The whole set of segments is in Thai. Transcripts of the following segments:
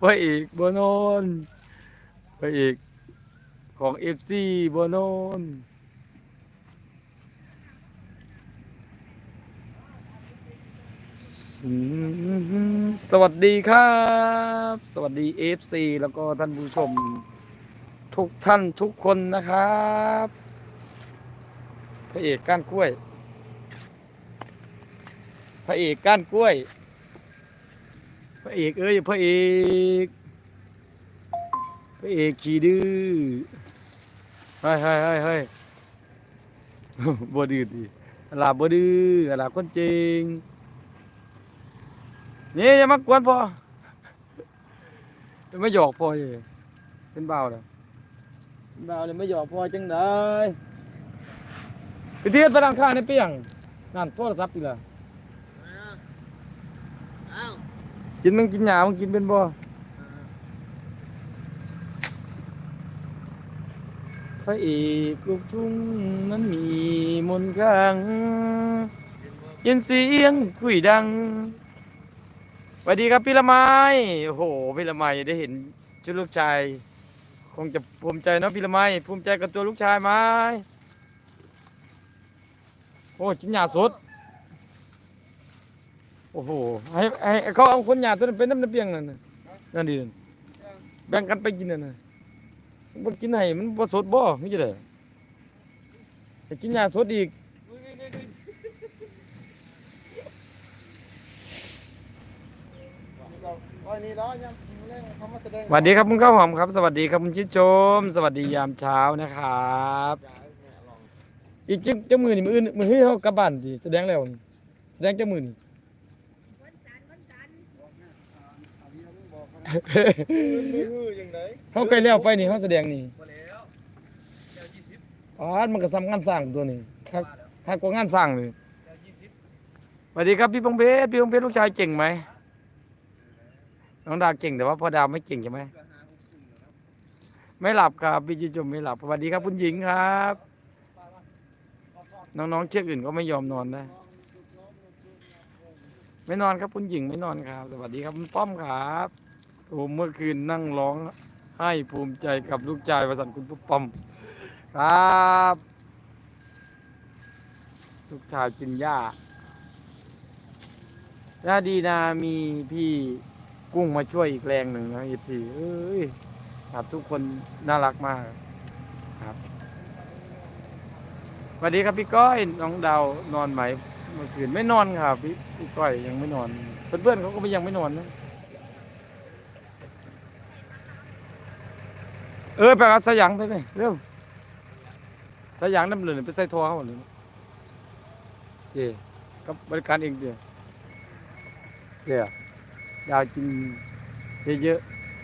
พระเอกบนอนพระเอกของเอฟซีบนอนอืมสวัสดีครับ สวัสดีเอฟซีแล้วก็ท่านผู้ชม ทุกท่านทุกคนนะครับพระเอกก้านกล้วยพระเอกก้านกล้วย ระเอกเอ้ยพระเอกพระเอกขี่ดื้อเฮ้ยเฮ้ยเฮ้ยเฮ้ยบ่ดื้อดิอะลาบ่ดื้ออะลาคนจริงนี่อย่ามากวนพ่อไม่หยอกพ่อเลยเป็นเบาเลยเป็นเบาเลยไม่หยอกพ่อจังได้ไปเทียบพลังค่าในเปียงนั่นโทรศัพท์อีกแล้ว กินมึงกินหยามึงกินเป็นบ่พระเอกลูกทุ่งนั้นมีมนต์ขลังยินเสียงคุยดังสวัสดีครับพี่ละไม้โอ้โหพี่ละไม้ได้เห็นชุดลูกชาย คงจะภูมิใจเนาะพี่ละไม้ภูมิใจกับตัวลูกชายไหมโอ้กินหยาสด อ้โหให้ให้เขาเอาคนหยาตัวนั้นเป็นน้ำน้ำเปียงนั่นน่ะนั่นดิแบ่งกันไปกินนั่นน่ะบ่กินให้มันบ่สดบ่นี่จะได้จะกินหยาสดอีกวันนี้ร้อนยังเล่นเขามาแสดงสวัสดีครับคุณข้าวหอมครับ สวัสดีครับคุณชิดชม สวัสดียามเช้านะครับ อีกจังจังมือนี่มืออื่นมือเฮ้ยเขากลับบ้านสิแสดงแล้วนี่แสดงจังมือนี่ มือยังไง เขาใกล้แล้วไปนี่เขาแสดงนี่อ๋อมันก็สำงานสร้างตัวนี้คักคักกว่างานสร้างเลยเจ้ายี่สิบสวัสดีครับพี่พงเพชรพี่พงเพชรลูกชายเก่งไหมน้องดาวเก่งแต่ว่าพ่อดาวไม่เก่งใช่ไหมไม่หลับครับพี่จิจมไม่หลับสวัสดีครับคุณหญิงครับ น้องๆเชือกอื่นก็ไม่ยอมนอนนะไม่นอนครับคุณหญิงไม่นอนครับ สวัสดีครับคุณป้อมครับ โอ้เมื่อคืนนั่งร้องให้ภูมิใจกับลูกชายประสันคุณป้อมครับ ลูกชายกินหญ้าย่าดีนามีพี่กุ้งมาช่วยอีกแรงหนึ่งนะเอฟซีเอ้ยครับทุกคนน่ารักมากครับสวัสดีครับพี่ก้อยน้องดาวนอนไหมเมื่อคืนไม่นอนครับพี่พี่ก้อยยังไม่นอน เพื่อนๆเขาก็ยังไม่นอนนะ เออไปเอาสยังไปไหมเร็วสยังน้ำเหลืองไปใส่ทอเขาหมดเยเจ๊กับบริการเองเดียวเดี๋ยวดาวกินเยอะ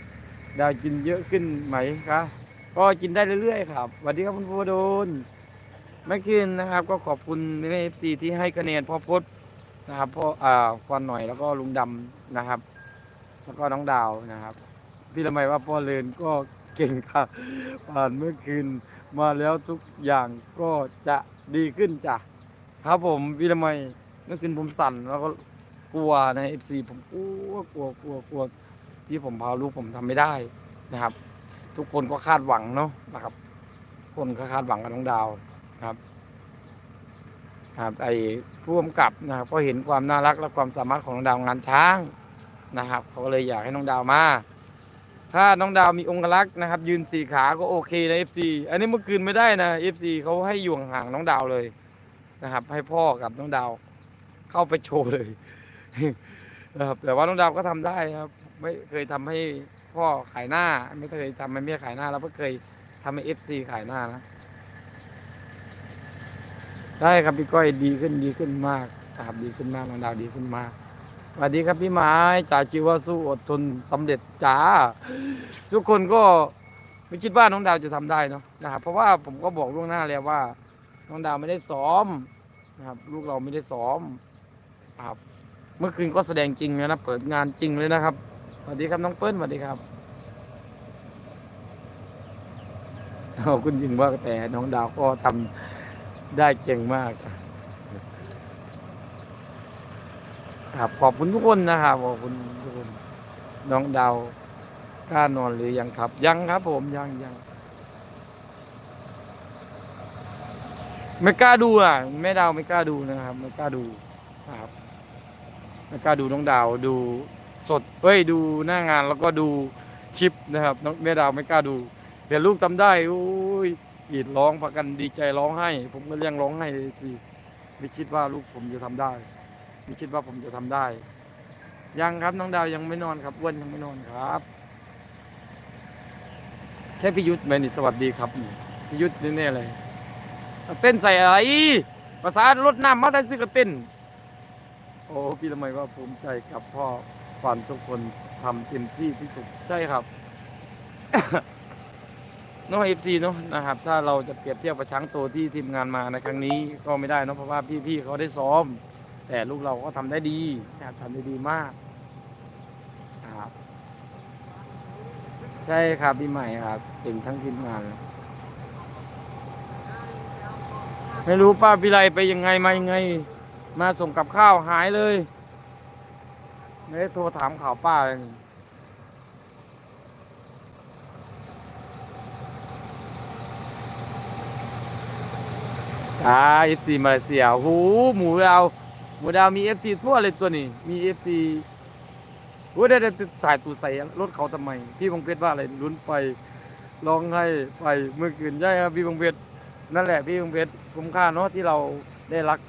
ๆดาวกินเยอะขึ้นไหมครับก็กินได้เรื่อยๆครับสวัสดีครับคุณภูวดลเมื่อคืนนะครับ ก็ขอบคุณเอฟซีที่ให้คะแนนพ่อพศนะครับพ่ออ่าควันหน่อยแล้วก็ลุงดำนะครับ แล้วก็น้องดาวนะครับ พี่ละไมว่าพ่อเลินก็ เก่งครับผ่านเมื่อคืนมาแล้วทุกอย่างก็จะดีขึ้นจ้ะ ครับผมพี่ละไมเมื่อคืนผมสั่นแล้วก็กลัวในเอฟซีผมกลัวกลัวกลัวกลัวที่ผมพาลูกผมทำไม่ได้นะครับ ทุกคนก็คาดหวังเนาะนะครับ คนก็คาดหวังกับน้องดาวครับ ครับ ไอ้ผู้กำกับนะครับก็เห็นความน่ารักและความสามารถของน้องดาวงานช้างนะครับเขาก็เลยอยากให้น้องดาวมา ถ้าน้องดาวมีองครักษ์นะครับ ยืนสี่ขาก็โอเคนะ FC อันนี้เมื่อคืนไม่ได้นะ FC เขาให้อยู่ห่างๆน้องดาวเลยนะครับ ให้พ่อกับน้องดาว เข้าไปโชว์เลยนะครับแต่ว่าน้องดาวก็ทำได้ครับ ไม่เคยทำให้พ่อขายหน้า ไม่เคยทำให้แม่ขายหน้า แล้วก็เคยทำให้ FC ขายหน้านะได้ครับพี่ก้อยดีขึ้นดีขึ้นมากนะครับดีขึ้นมากน้องดาวดีขึ้นมาก สวัสดีครับพี่ไม้จ่าจิวว่าสู้อดทนสำเร็จจ้า ทุกคนก็ไม่คิดว่าน้องดาวจะทำได้เนาะนะครับเพราะว่าผมก็บอกล่วงหน้าแล้วว่า น้องดาวไม่ได้ซ้อมนะครับ ลูกเราไม่ได้ซ้อมครับเมื่อคืนก็แสดงจริงเลยนะเปิดงานจริงเลยนะครับสวัสดีครับน้องเปิ้ลสวัสดีครับขอบคุณจริงว่าแต่น้องดาวก็ทำได้เก่งมาก ครับขอบคุณทุกคนนะครับขอบคุณทุกคนน้องดาวกล้านอนหรือยังครับ ยังครับ ผมยังยังไม่กล้าดูอะแม่ดาวไม่กล้าดูนะครับ ไม่กล้าดูนะครับไม่กล้าดูน้องดาวดูสดเอ้ยดูหน้างานแล้วก็ดูคลิปนะครับน้องแม่ดาวไม่กล้าดูเดี๋ยวลูกทำได้โอ้ยกรีดร้องพากันดีใจร้องไห้ ผมก็เลี้ยงร้องไห้สิไม่คิดว่าลูกผมจะทำได้ ไม่คิดว่าผมจะทำได้ ยังครับน้องดาวยังไม่นอนครับอ้วนยังไม่นอนครับใช่พี่ยุทธไหมนี่สวัสดีครับพี่ยุทธแน่ๆเลยเต้นใส่อะไรภาษารถน้ำมาได้ซื้อกระเต้น โอ้พี่ละไมว่าภูมิใจกับพ่อฝันทุกคนทำเต็มที่ที่สุดใช่ครับน้องเอฟซีเนาะนะครับ ถ้าเราจะเปรียบเทียบกับช้างโตที่ทีมงานมาในครั้งนี้ก็ไม่ได้เนอะเพราะว่าพี่ๆเขาได้ซ้อม แต่ลูกเราก็ทำได้ดีนะครับทำได้ดีมากครับ ใช่ครับพี่ใหม่ครับเก่งทั้งทีมงาน ไม่รู้ป้าพิไลไปยังไงมายังไง มาส่งกับข้าวหายเลย ไม่ได้โทรถามข่าวป้าเลยอ่าเอฟซีมาเลเซียโอ้โหมูดา วหมูดาวมีเอฟซีทั่วเลยตัวนี้ มีเอฟซีโอ้ได้ได้สายตูใส่รถเขาทำไม พี่บงเพชรว่าอะไรลุ้นไปร้องไห้ไปเมื่อคืนใช่ครับพี่บงเพชรนั่นแหละพี่บงเพชรคุ้มค่าเนาะที่เราได้รัก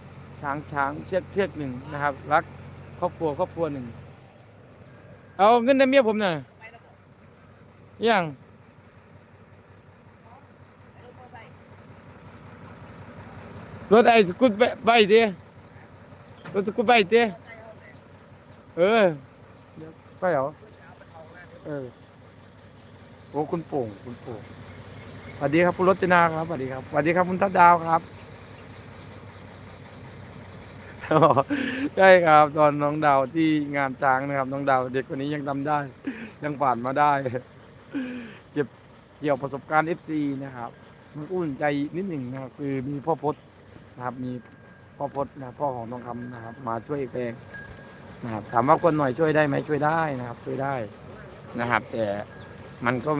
ช้างช้างเชือกเชือกหนึ่งนะครับ รักครอบครัวครอบครัวหนึ่งเอาเงินในเมียผมหน่อยยังรถไอ้สกุตไปเตี้ย รถสกุตไปเต้เออไปเหรอเออโอ้คุณโป่งคุณโป่งสวัสดีครับคุณรจนาครับสวัสดีครับสวัสดีครับคุณทัดดาวครับใช่ครับ ตอนน้องดาวที่งานจ้างนะครับ น้องดาวเด็กคนนี้ยังทำได้ ยังผ่านมาได้เก็บเกี่ยวประสบการณ์ FC นะครับมันอุ่นใจนิดหนึ่งนะครับคือมีพ่อพศนะครับ มี พ่อพศนะพ่อของทองคำนะครับ มาช่วยแปลงนะครับถามว่าคนหน่อยช่วยได้ไหมช่วยได้นะครับ ช่วยได้นะครับ แต่มันก็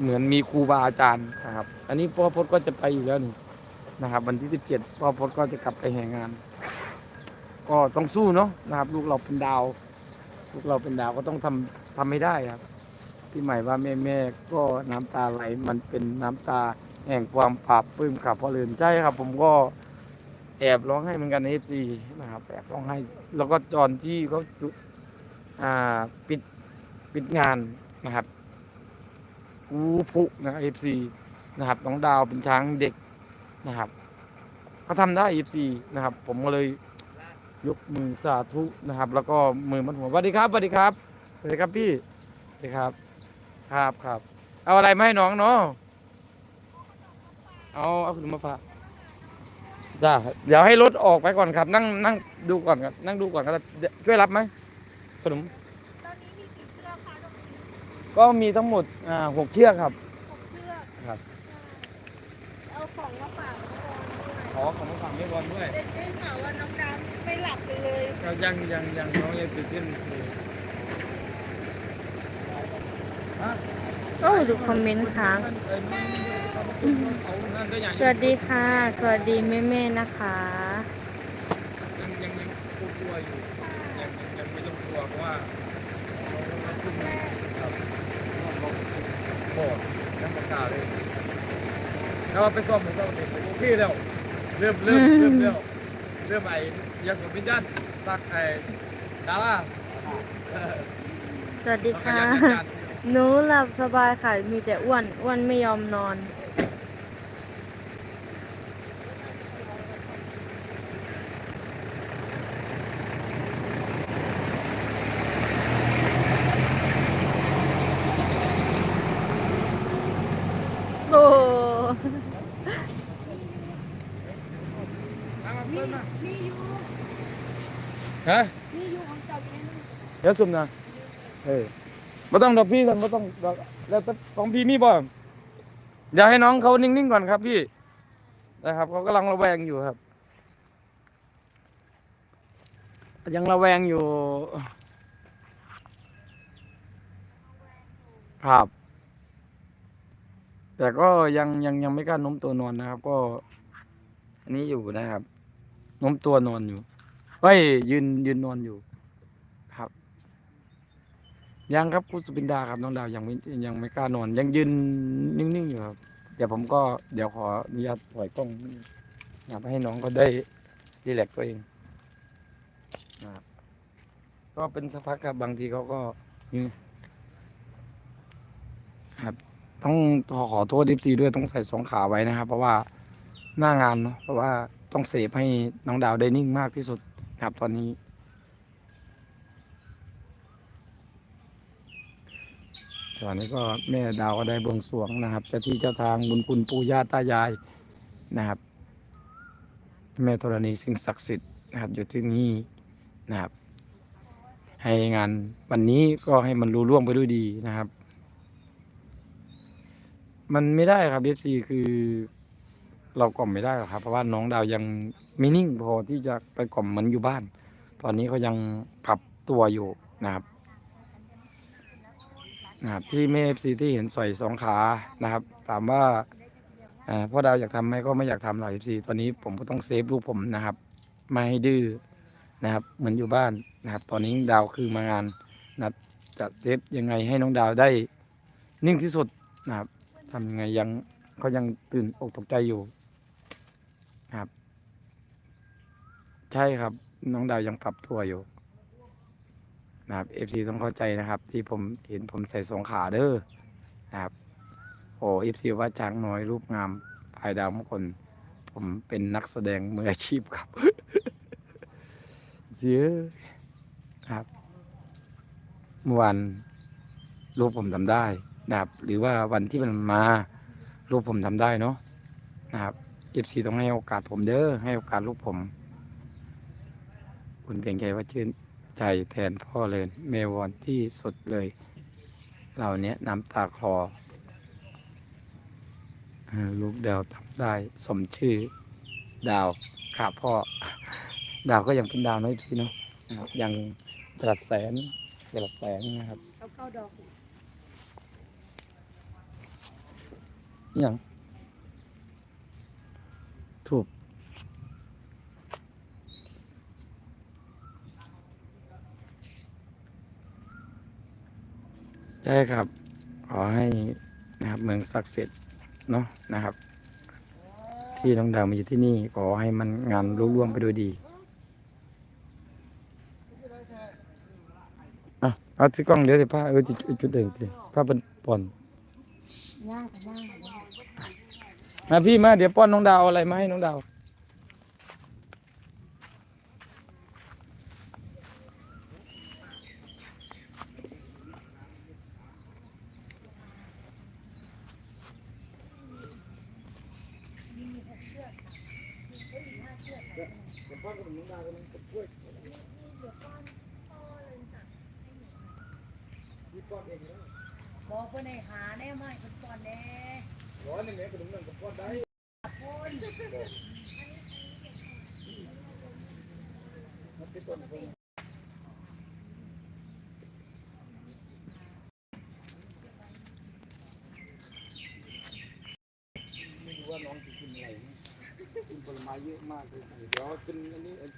เหมือนมีครูบาอาจารย์นะครับ อันนี้พ่อพศก็จะไปอยู่แล้วนี่นะครับ วันที่17พ่อพศก็จะกลับไปแห่งาน ก็ต้องสู้เนาะนะครับ ลูกเราเป็นดาว ลูกเราเป็นดาวก็ต้องทำทำให้ได้ครับพี่ใหม่ว่าแม่แม่ก็น้ำตาไหลมันเป็นน้ำตาแห่งความปราบปลื้มขับพอเลืนใช่ครับ ผมก็ แอบร้องไห้เหมือนกันในเอฟซีนะครับแอบร้องไห้ แล้วก็ตอนที่เขาจุอ่าปิดปิดงานนะครับกูพุนะเอฟซีนะครับน้องดาวเป็นช้างเด็กนะครับเขาทำได้เอฟซีนะครับ ผมก็เลยยกมือสาธุนะครับ แล้วก็มือมันหัวสวัสดีครับสวัสดีครับสวัสดีครับพี่สวัสดีครับ ครับครับ เอาอะไรมาให้น้องเนาะเอาเอาขนมมาฝาก จ้าเดี๋ยวให้รถออกไปก่อนครับ นั่งนั่งดูก่อนครับนั่งดูก่อนครับเดี๋ยวช่วยรับไหมขนมตอนนี้มีกี่เชือกคะตรงนี้ก็มีทั้งหมดอ่าหกเชือกครับ หกเชือกครับ เอาของมาฝากน้องบอลด้วยขอของมาฝากแม่บอลด้วยได้ได้ข่าวว่าน้องดาวไม่หลับไปเลยยังยังยังน้องยังตื่นเต้นอยู่ โอ้ดูคอมเมนต์ค้างสวัสดีค่ะ สวัสดีแม่แม่ๆนะคะยังยังยังกลัวๆอยู่ยังยังยังไม่ต้องกลัวเพราะว่าเราขึ้นครับโอ้ยังประกาศเลยถ้าว่าไปซ่อมผมก็โอเคแล้วเริ่มเริ่มเริ่มแล้วเริ่มไอ้ยังกับพิจันสักไอ้ดาราเออสวัสดีค่ะแล้วก็ยังยัน หนูหลับสบายค่ะ มีแต่อ้วน อ้วนไม่ยอมนอน โอ้มามาเพิ่มมามีอยู่ฮะมีอยู่ของเจ้าเองเดี๋ยวซุ่มนะเออ ไม่ต้องดอกพี่กันไม่ต้องดอกแล้วแต่ของพี่มีบ่เดี๋ยวให้น้องเขานิ่งๆก่อนครับพี่นะครับเขากำลังระแวงอยู่ครับยังระแวงอยู่ ครับ แต่ก็ยังยังยังไม่กล้าโน้มตัวนอนนะครับ ก็ อันนี้อยู่นะครับโน้มตัวนอนอยู่เฮ้ยยืนยืนนอนอยู่ ครับ ยังครับคุณสุบินดาครับน้องดาวยังไม่ยังไม่กล้านอน ยังยืนนิ่งๆอยู่ครับ เดี๋ยวผมก็เดี๋ยวขออนุญาตปล่อยกล้องนะให้น้องก็ได้รีแลกตัวเองนะครับก็เป็นสักพักครับบางทีเขาก็อืมครับ ต้องขอขอโทษดิฟซีด้วยต้องใส่สองขาไว้นะครับ เพราะว่าหน้างานเนาะเพราะว่าต้องเซฟให้น้องดาวได้นิ่งมากที่สุดครับตอนนี้ ต อนนี้ก็แม่ดาวก็ได้บวงสรวงนะครับเจ้าที่เจ้าทางบุญคุณปู่ย่าตายายนะครับ แม่ธรณีสิ่งศักดิ์สิทธิ์นะครับ อยู่ที่นี่นะครับ ให้งานวันนี้ก็ให้มันรู้ล่วงไปด้วยดีนะครับ มันไม่ได้ครับเอฟซีคือเรากล่อมไม่ได้หรอกครับ เพราะว่าน้องดาวยังไม่นิ่งพอที่จะไปกล่อมเหมือนอยู่บ้าน ตอนนี้เขายังปรับตัวอยู่นะครับ นะครับที่แม่เอฟซีที่เห็นสอยสองขานะครับ ถามว่าพ่อดาวอยากทำไหมก็ไม่อยากทำหรอกเอฟซีตอนนี้ผมก็ต้องเซฟลูกผมนะครับ ไม่ให้ดื้อนะครับ เหมือนอยู่บ้านนะครับ ตอนนี้ดาวคือมางานนะจะเซฟยังไงให้น้องดาวได้นิ่งที่สุดนะครับทำยังไงยังเขายังตื่นอกตกใจอยู่นะครับ ใช่ครับ น้องดาวยังปรับตัวอยู่ นะครับเอฟซีต้องเข้าใจนะครับ ที่ผมเห็นผมใส่สองขาเด้อนะครับ โอ้เอฟซีว่าช้างน้อยรูปงามภายดาวมงคลผมเป็นนักแสดงมืออาชีพครับเสียครับเมื่อวันรูปผมทำได้นะครับ หรือว่าวันที่มันมารูปผมทำได้เนาะนะครับเอฟซีต้องให้โอกาสผมเด้อให้โอกาสลูกผม คุณเพียงใจว่าชื่น ใจแทนพ่อเลย เมวอนที่สุดเลย เราเนี้ยน้ำตาคลอเออลูกดาวทำได้สมชื่อดาวครับพ่อ ดาวก็ยังเป็นดาวน้อยสิเนาะนะครับยังจรัสแสนจรัสแสงนะครับเอาเข้าดอกยังถูก ใช่ครับ ขอให้นะครับเมืองศักดิ์สิทธิ์เนาะนะครับ ที่น้องดาวมาอยู่ที่นี่ขอให้มันงานรุ่ร่วงไปด้วยดีอะเอาที่กล้องเดี๋ยวสิผ้าเออจุดจุดเองทีผ้าเป็นป่อนย่มางกับย่างกับย่างมาพี่มาเดี๋ยว ป้อนน้องดาวเอาอะไรมาให้น้องนะบอกเพื่อนให้หาแน่ไม่คนก่อนแน่ร้อนหนึ่งเนี่ขนมหนึ่งกับป้อนได้ไม่รู้ว่าน้องจะกินอะไรนะ กินผลไม้เยอะมากเลยเดี๋ยวกินอันนี้เอ่อ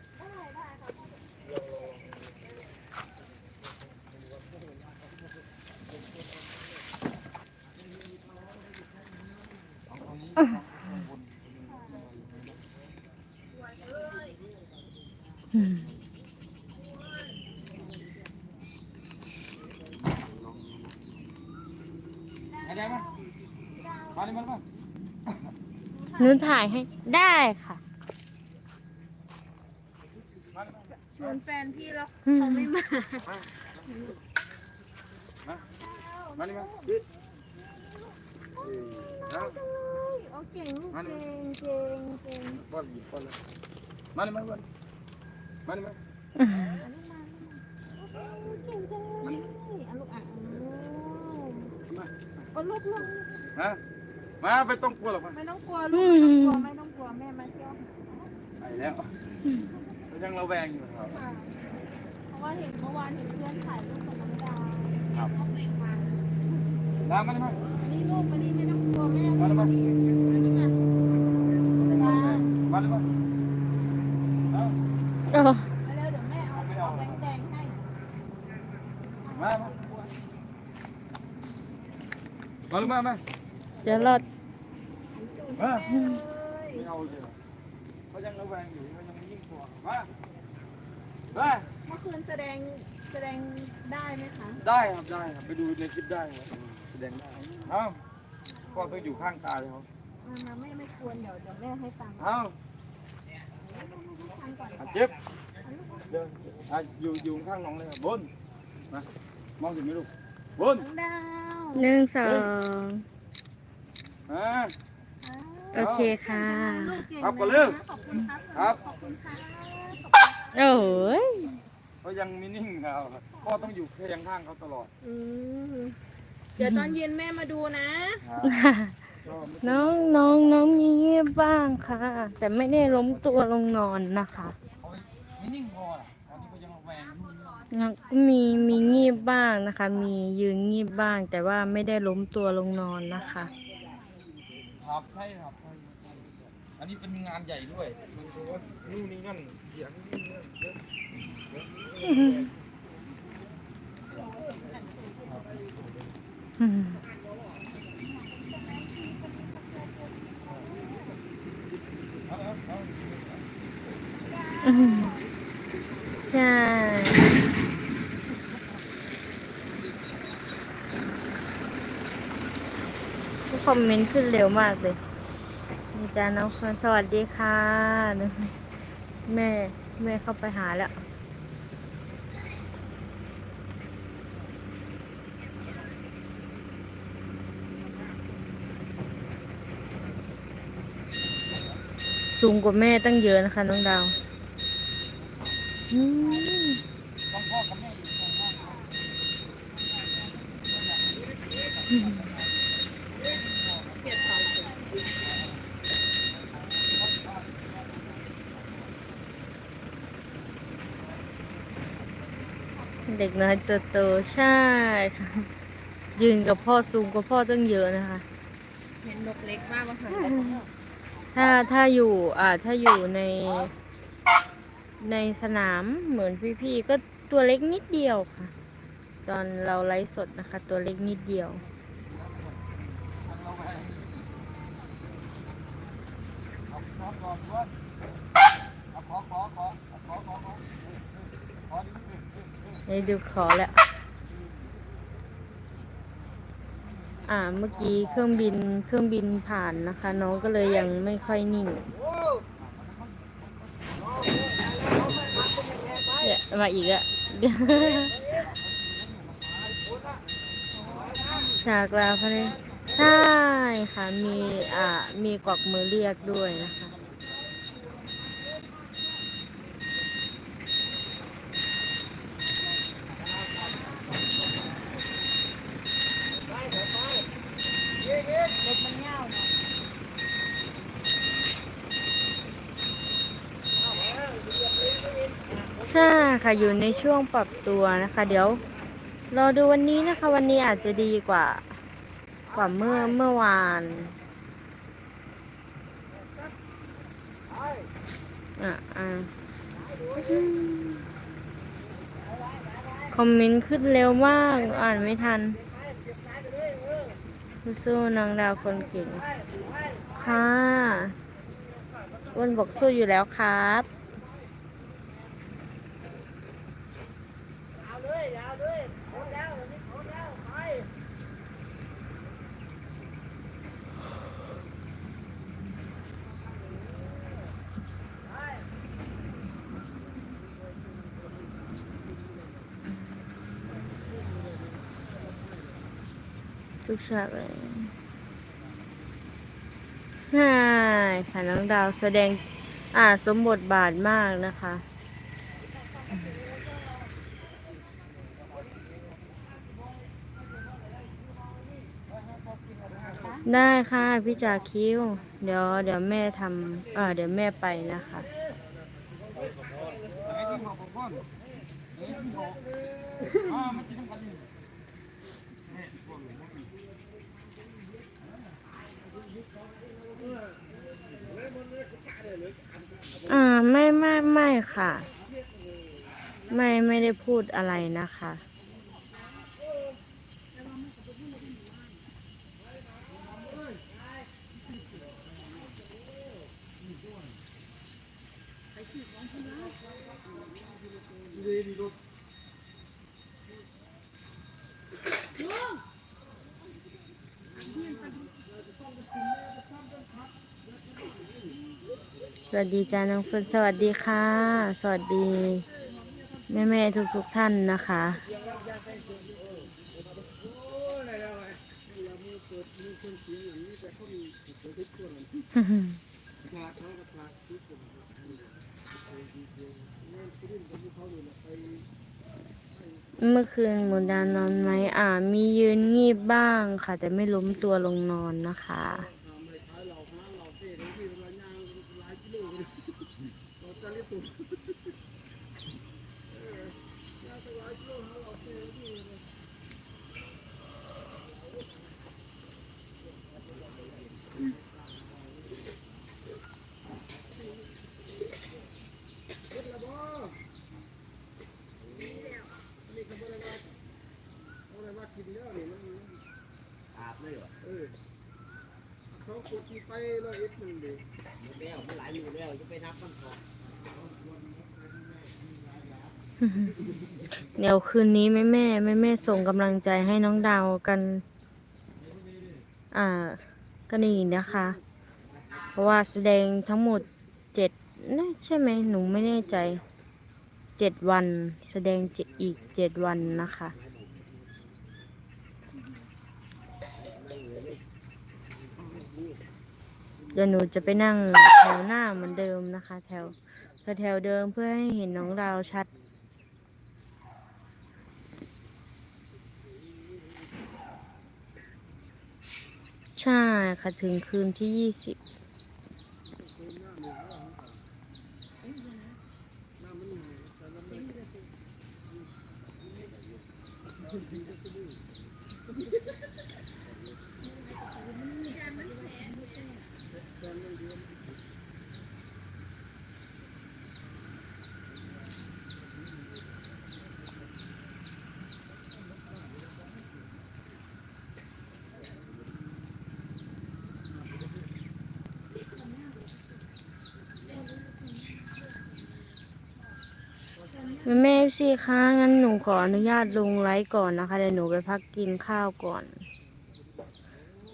อะไรมามาดิมาดิมา ห นูถ่ายให้ได้ค่ะ ชวนแฟนพี่แล้วอืมเขาไม่มามาดิมาโอเก่งลูกเก่งเก่งเก่งบอลหยิบบอลเลยมาดิมาดิมาดิมาเก่งจังเลยเอาลูกอะเอาลูกลูกฮะ มาไปต้องกลัวหรอกมาไม่ต้องกลัวลูกไม่ต้องกลัวไม่ต้องกลัวแม่มาเที่ยวไปแล้วยังระแวงอยู่ครับค่ะเพราะว่าเห็นเมื่อวานเห็นเพื่อนถ่ายรูปกับน้องดาวครับเขาเล็กมาน้ำมาได้ไหมนี่ลูกวันนี้ไม่ต้องกลัวแม่มาได้ไหมนี่ไงมาได้ไหมเอาโอ้มาเร็วเดี๋ยวแม่เอาเอาแบงค์แดงให้มามามาเลยมา มาเดี๋ยวเรามาเอ้ยไม่เอาเลยเขายังระแวงอยู่เขายังไม่ยิ่งกลัวมามาเมื่อคืนแสดงแสดงได้ไหมคะ ได้ครับได้ครับไปดูในคลิปได้ครับแสดงได้เอ้าพ่อต้องอยู่ข้างตาเลยเขามามาไม่ไม่ควรเดี๋ยวเดี๋ยวแม่ให้ตังค์เอ้าทำก่อนอะเจ็บเดินอะอยู่อยู่ข้างน้องเลยครับบนมามองเห็นไหมลูกบนน้องดาว หนึ่งสอง อ่า โอเคค่ะลูกเก่งครับนะก่อนเร็วขอบคุณครับครับ ขอบคุณครับโอ้ยเขายังมีนิ่งครับพ่อต้องอยู่เคียงข้างเขาตลอดอืมเดี๋ยวตอนเย็นแม่มาดูนะ ครับก็ไม่น้องน้องน้องมีเงียบบ้างค่ะ แต่ไม่ได้ล้มตัวลงนอนนะคะเขาไม่นิ่งพอล่ะตอนนี้เขายังระแวงนู่นนี่นั่นยังมีมีงีบบ้างนะคะ มียืนงีบบ้าง แต่ว่าไม่ได้ล้มตัวลงนอนนะคะ ครับใช่ครับใช่ใช่อันนี้เป็นงานใหญ่ด้วยมันดูว่นู่นนี่นั่นเสียงนี่นั่นเยอะอืมเอาเอาเอาอืมใช่ ทุกคอมเมนต์ขึ้นเร็วมากเลยนี่จ้าน้องเฟิร์นสวัสดีค่ะ แม่ แม่เข้าไปหาแล้วสูงกว่าแม่ตั้งเยอะนะคะ น้องดาวอืม ต้องพ่อกับแม่อยู่ตรงข้างเขา เด็ก น้อยตัวโตใช่ค่ะยืนกับพ่อสูงกว่าพ่อตั้งเยอะนะคะ เห็นนกเล็กมากว่าหันถ้าถ้าอยู่อ่าถ้าอยู่ใน ในสนามเหมือนพี่ๆก็ตัวเล็กนิดเดียวค่ะ ตอนเราไลฟ์สดนะคะ ตัวเล็กนิดเดียวขอขอขอขอขอขอ ในดูขอแล้ว อ่า เมื่อกี้เครื่องบิน เครื่องบินผ่านนะคะ น้องก็เลยยังไม่ค่อยนิ่งเนี่ยมาอีกอะฉากลาพะเนี่ยใช่ค่ะ มี อ่า มีกวักมือเรียกด้วยนะคะ ใช่ ค่ะอยู่ในช่วงปรับตัวนะคะ เดี๋ยวรอดูวันนี้นะคะ วันนี้อาจจะดีกว่า กว่าเมื่อเมื่อวานอะอะคอมเมนต์ขึ้นเร็วมาก อ่านไม่ทันสู้นางดาวคนเก่งค่ะอ้วนบอกสู้อยู่แล้วครับ ทุกฉากเลยใช่ค่ะน้องดาวแสดงอ่าสมบทบาทมากนะคะได้ค่ะพี่จ่าคิว เดี๋ยวเดี๋ยวแม่ทำอ่าเดี๋ยวแม่ไปนะคะ ไอ้ที่บอกผมก่อนไอ้ที่บอกอ่ามันจะต้องกันอยู่เนี่ยพวกนี้พวกนี้ อ่าไม่ไม่ไม่ค่ะ ไม่ไม่ได้พูดอะไรนะคะ สวัสดีจ้าน้องเฟิร์นสวัสดีค่ะ สวัสดี แม่แม่ทุกทุกๆท่านนะคะ เมื่อคืนหมูดานอนไหม อ่า มียืนงีบบ้างค่ะ แต่ไม่ล้มตัวลงนอนนะคะ อาบเลยเหรอเออเขากดที่ไปร้อยเอ็ดมันเด็กแล้วมันหลายมือแล้วจะไปนับมันพอ เดี๋ยวคืนนี้แม่แม่แม่แม่ส่งกำลังใจให้น้องดาวกัน อ่ากันอีกนะคะ เพราะว่าแสดงทั้งหมดเจ็ดน่าใช่ไหมหนูไม่แน่ใจเจ็ดวัน แสดงเจ็ดอีกเจ็ดวันนะคะเดี๋ยวหนูจะไปนั่งแถวหน้าเหมือนเดิมนะคะ แถวแถวเดิมเพื่อให้เห็นน้องดาวชัด ใช่ค่ะถึงคืนที่ยี่สิบ แม่สิคะงั้นหนูขออนุญาตลงไลฟ์ก่อนนะคะเดี๋ยวหนูไปพักกินข้าวก่อน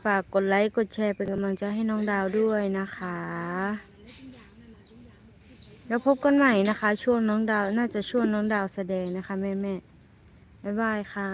ฝากกดไลค์กดแชร์เป็นกำลังใจให้น้องดาวด้วยนะคะ แล้วพบกันใหม่นะคะ ช่วงน้องดาวน่าจะช่วงน้องดาวแสดงนะคะ แม่แม่บ๊ายบายค่ะ